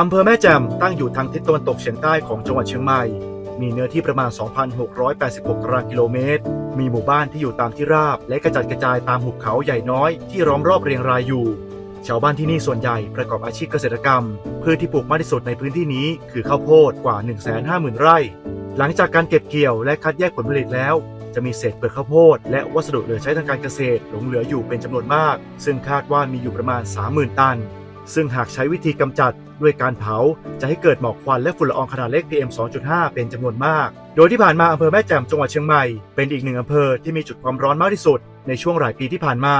อำเภอแม่แจ่มตั้งอยู่ทางทิศตะวันตกเฉียงใต้ของจังหวัดเชียงใหม่ มีเนื้อที่ประมาณ 2,686ตารางกิโลเมตร มีหมู่บ้านที่อยู่ตามที่ราบ และกระจัดกระจายตามหุบเขาใหญ่น้อยที่ล้อมรอบเรียงรายอยู่ ชาวบ้านที่นี่ส่วนใหญ่ประกอบอาชีพเกษตรกรรม พืชที่ปลูกมากที่สุดในพื้นที่นี้คือข้าวโพดกว่า 150,000 ไร่ หลังจากการเก็บเกี่ยวและคัดแยกผลผลิตแล้วจะมีเศษเปลือกข้าวโพดและวัสดุเหลือใช้ทางการเกษตรหลงเหลืออยู่เป็นจำนวนมาก ซึ่งคาดว่ามีอยู่ประมาณ 30,000 ตัน ซึ่งหากใช้วิธีกำจัดด้วยการเผา จะให้เกิดหมอกควันและฝุ่นละอองขนาดเล็ก PM 2.5 เป็นจำนวนมาก โดยที่ผ่านมาอำเภอแม่แจ่มจังหวัดเชียงใหม่ เป็นอีกหนึ่งอำเภอที่มีจุดความร้อนมากที่สุดในช่วงหลายปีที่ผ่านมา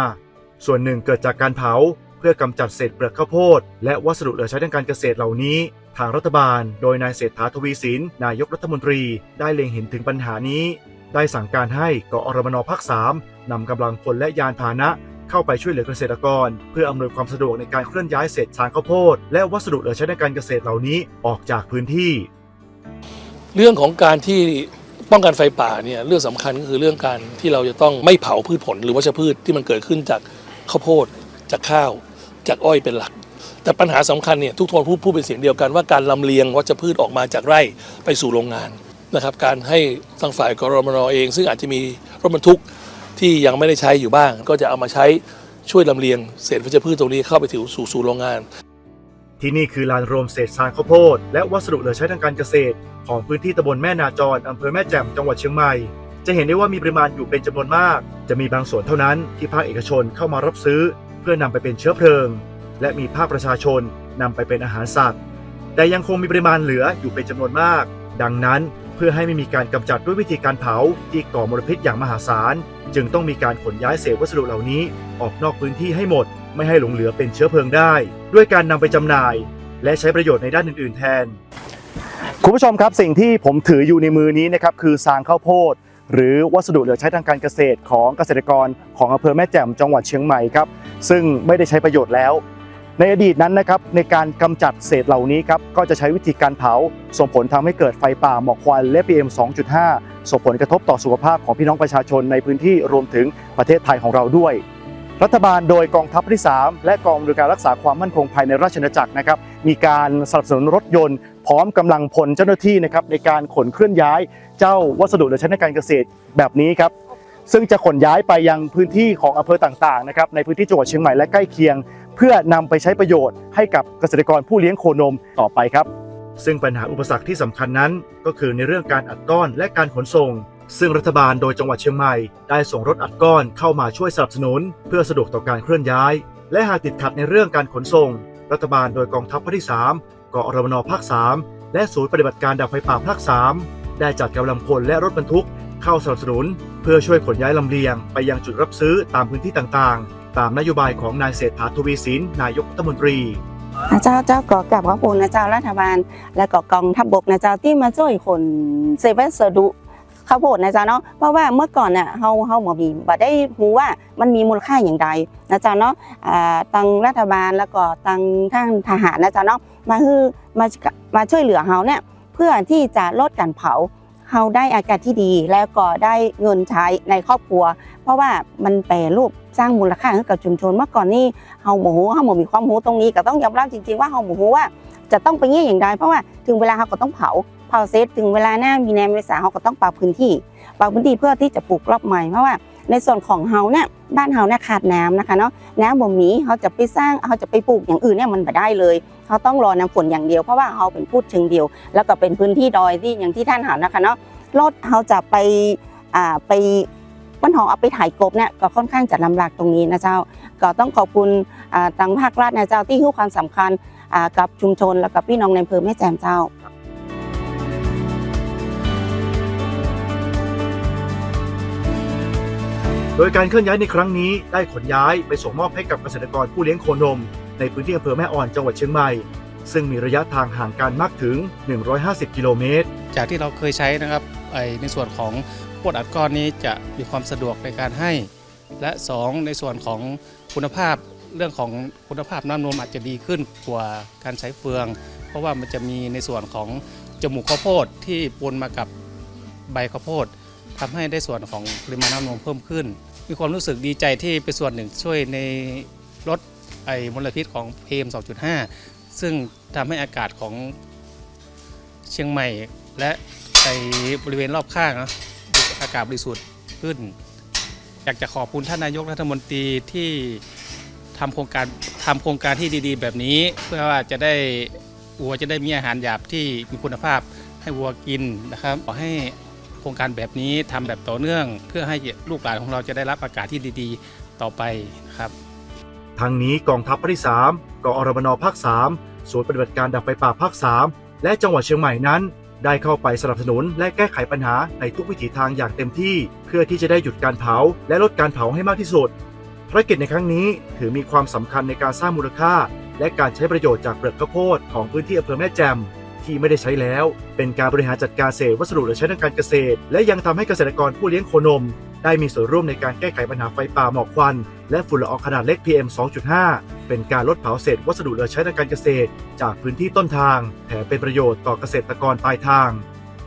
ส่วนหนึ่งเกิดจากการเผา เพื่อกำจัดเศษเปลือกข้าวโพด และวัสดุเหลือใช้ทางการเกษตรเหล่านี้ ทางรัฐบาล โดยนายเศรษฐาทวีสินนายกรัฐมนตรี ได้เล็งเห็นถึงปัญหานี้ ได้สั่งการให้กอรมนภาค3นำกำลังพลและยานพาหนะ เข้าไปช่วยเหลือเกษตรกร เพื่ออำนวยความสะดวกในการเคลื่อนย้ายเศษชางข้าวโพดและวัสดุเหลือใช้ในการเกษตรเหล่านี้ออกจากพื้นที่ เรื่องของการที่ป้องกันไฟป่าเนี่ยเรื่องสำคัญก็คือเรื่องการที่เราจะต้องไม่เผาพืชผลหรือวัชพืชที่มันเกิดขึ้นจากข้าวโพด จากข้าว จากอ้อยเป็นหลัก แต่ปัญหาสำคัญเนี่ยทุกคนพูดพูดเป็นเสียงเดียวกันว่าการลำเลียงวัชพืชออกมาจากไร่ไปสู่โรงงานนะครับการให้ทางฝ่ายกรมนเอง ซึ่งอาจจะมีรถบรรทุก ที่ยังไม่ได้ใช้อยู่บ้าง ก็จะเอามาใช้ช่วยลำเลียงเศษวัชพืชตรงนี้เข้าไปถึงสู่สู่โรงงาน ที่นี่คือลานรวมเศษชางข้าวโพดและวัสดุเหลือใช้ทางการเกษตร ของพื้นที่ตำบลแม่นาจรอำเภอแม่แจ่มจังหวัดเชียงใหม่ จะเห็นได้ว่ามีปริมาณอยู่เป็นจำนวนมาก จะมีบางส่วนเท่านั้นที่ภาคเอกชนเข้ามารับซื้อ เพื่อนำไปเป็นเชื้อเพลิง และมีภาคประชาชนนำไปเป็นอาหารสัตว์ แต่ยังคงมีปริมาณเหลืออยู่เป็นจำนวนมาก ดังนั้น เพื่อให้ไม่มีการกำจัดด้วยวิธีการเผาที่ก่อมลพิษอย่างมหาศาล จึงต้องมีการขนย้ายเศษวัสดุเหล่านี้ออกนอกพื้นที่ให้หมด ไม่ให้หลงเหลือเป็นเชื้อเพลิงได้ ด้วยการนำไปจำหน่าย และใช้ประโยชน์ในด้านอื่น ๆ แทน คุณผู้ชมครับสิ่งที่ผมถืออยู่ในมือนี้นะครับคือซางข้าวโพดหรือวัสดุเหลือใช้ทางการเกษตรของเกษตรกรของอำเภอแม่แจ่มจังหวัดเชียงใหม่ครับซึ่งไม่ได้ใช้ประโยชน์แล้ว ในอดีตนั้นนะครับในการกำจัดเศษเหล่านี้ครับก็จะใช้วิธีการเผา ส่งผลทำให้เกิดไฟป่าหมอกควันและ PM 2.5 ส่งผลกระทบต่อสุขภาพของพี่น้องประชาชนในพื้นที่รวมถึงประเทศไทยของเราด้วย รัฐบาลโดยกองทัพที่ 3 และกองบริการรักษาความมั่นคงภายในราชอาณาจักรนะครับมีการสนับสนุนรถยนต์ พร้อมกำลังพลเจ้าหน้าที่นะครับในการขนเคลื่อนย้าย เจ้าวัสดุหลือใช้ในการเกษตรแบบนี้ครับซึ่งจะขนย้ายไปยังพื้นที่ของอำเภอต่างๆนะครับในพื้นที่จังหวัดเชียงใหม่และใกล้เคียง เพื่อนำไปใช้ประโยชน์ให้กับเกษตรกรผู้เลี้ยงโคนมต่อไปครับ ซึ่งปัญหาอุปสรรคที่สำคัญนั้น ก็คือในเรื่องการอัดก้อนและการขนส่ง ซึ่งรัฐบาลโดยจังหวัดเชียงใหม่ ได้ส่งรถอัดก้อนเข้ามาช่วยสนับสนุน เพื่อสะดวกต่อการเคลื่อนย้าย และหากติดขัดในเรื่องการขนส่ง รัฐบาลโดยกองทัพภาคที่3กอรมนภาค 3 และศูนย์ปฏิบัติการดับไฟป่าภาค 3 ได้จัดกำลังพลและรถบรรทุกเข้าสนับสนุน เพื่อช่วยขนย้ายลำเลียง ไปยังจุดรับซื้อตามพื้นที่ต่างๆ ตามนโยบายของนายเศรษฐาทวีสินนายกรัฐมนตรีนะเจ้าเจ้าก็กลับขอบคุณนะเจ้ารัฐบาล และก็กองทัพบกนะเจ้าที่มาช่วยคนเซเว่นสดุข้าวโพดนะเจ้าเนาะเพราะว่าเมื่อก่อนน่ะเฮาเฮาบ่มีบ่ได้รู้ว่ามันมีมูลค่าอย่างใดนะเจ้าเนาะอ่าตังรัฐบาลแล้วก็ตังทางทหารนะเจ้าเนาะมาคือมามาช่วยเหลือเฮาเนี่ยเพื่อที่จะลดการเผา เขาได้อากาศที่ดีแล้วก็ได้เงินใช้ในครอบครัว เพราะว่ามันแปรรูปสร้างมูลค่าให้กับชุมชนเมื่อก่อนนี่เฮาหมูเฮาหมูมีความหมูตรงนี้ก็ต้องยอมรับจริงๆว่าเฮาหมูว่าจะต้องไปเงี้ยอย่างไรเพราะว่าถึงเวลาเฮาก็ต้องเผาเผาเซตถึงเวลาหน้ามีแนวเมษาเฮาก็ต้องปรับพื้นที่ปรับพื้นที่เพื่อที่จะปลูกรอบใหม่เพราะว่า ในส่วนของเฮาเนี่ยบ้านเฮาเนี่ยขาดน้ำนะคะเนาะน้ำบ่มีเฮาจะไปสร้างเฮาจะไปปลูกอย่างอื่นเนี่ยมันไม่ได้เลยเฮาต้องรอน้ำฝนอย่างเดียวเพราะว่าเฮาเป็นพูดเชิงเดียว แล้วก็เป็นพื้นที่ดอยที่อย่างที่ท่านหานะคะเนาะรถเฮาจะไปอ่าไปวันหอเอาไปถ่ายกบเนี่ยก็ค่อนข้างจะลำบากตรงนี้นะเจ้า ก็ต้องขอบคุณทางภาครัฐนะเจ้าที่ให้ความสำคัญกับชุมชน และกับพี่น้องในอำเภอแม่แจ่มเจ้า โดยการเคลื่อนย้ายในครั้งนี้ได้ขนย้ายไปส่งมอบให้กับเกษตรกรผู้เลี้ยงโคนม ในพื้นที่อำเภอแม่อ่อนจังหวัดเชียงใหม่ ซึ่งมีระยะทางห่างกันมากถึง 150 กิโลเมตร จากที่เราเคยใช้นะครับไอในส่วนของพวดอัดก้อนนี้จะมีความสะดวกในการให้ และ 2 ในส่วนของคุณภาพเรื่องของคุณภาพน้ำนมอาจจะดีขึ้นกว่าการใช้เฟือง เพราะว่ามันจะมีในส่วนของจมูกข้าวโพดที่ปนมากับใบข้าวโพด ทำให้ได้ส่วนของปริมาณน้ำนมเพิ่มขึ้น มีความรู้สึกดีใจที่เป็นส่วนหนึ่งช่วยในลดไอมลพิษของ PM 2.5 ซึ่งทำให้อากาศของเชียงใหม่ และในบริเวณรอบข้างนะอากาศบริสุทธิ์ขึ้น อยากจะขอบคุณท่านนายกรัฐมนตรีที่ทำโครงการทำโครงการที่ดีๆ แบบนี้ เพื่อว่าจะได้วัวจะได้มีอาหารหยาบที่มีคุณภาพให้วัวกินนะครับขอให้ ครงการแบบนี้ทำแบบต่อเนื่อง เพื่อให้ลูกหลานของเราจะได้รับอากาศที่ดีๆ ต่อไปครับทั้งนี้กองทัพภาคที่3กองอรบนภาค3ศูนย์ปฏิบัติการดับไฟป่าภาค 3 และจังหวัดเชียงใหม่นั้น ได้เข้าไปสนับสนุนและแก้ไขปัญหาในทุกวิถีทางอย่างเต็มที่ เพื่อที่จะได้หยุดการเผา และลดการเผาให้มากที่สุดภารกิจในครั้งนี้ถือมีความสำคัญในการสร้างมูลค่า และการใช้ประโยชน์จากเปลือกข้าวโพดของพื้นที่อำเภอแม่แจ่ม ที่ไม่ได้ใช้แล้ว เป็นการบริหารจัดการเศษวัสดุหลือใช้ทางการเกษตร และยังทำให้เกษตรกรผู้เลี้ยงโคนม ได้มีส่วนร่วมในการแก้ไขปัญหาไฟป่าหมอกควัน และฝุ่นละอองขนาดเล็ก PM 2.5 เป็นการลดเผาเศษวัสดุเหลือใช้ทางการเกษตร จากพื้นที่ต้นทางแถมเป็นประโยชน์ต่อเกษตรกรปลายทาง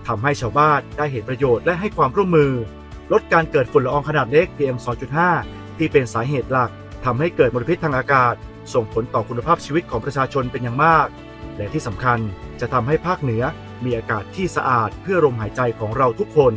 ทำให้ชาวบ้านได้เห็นประโยชน์และให้ความร่วมมือ ลดการเกิดฝุ่นละอองขนาดเล็ก PM 2.5 ที่เป็นสาเหตุหลักทำให้เกิดมลพิษทางอากาศ ส่งผลต่อคุณภาพชีวิตของประชาชนเป็นอย่างมาก และที่สำคัญ จะทำให้ภาคเหนือมีอากาศที่สะอาดเพื่อลมหายใจของเราทุกคน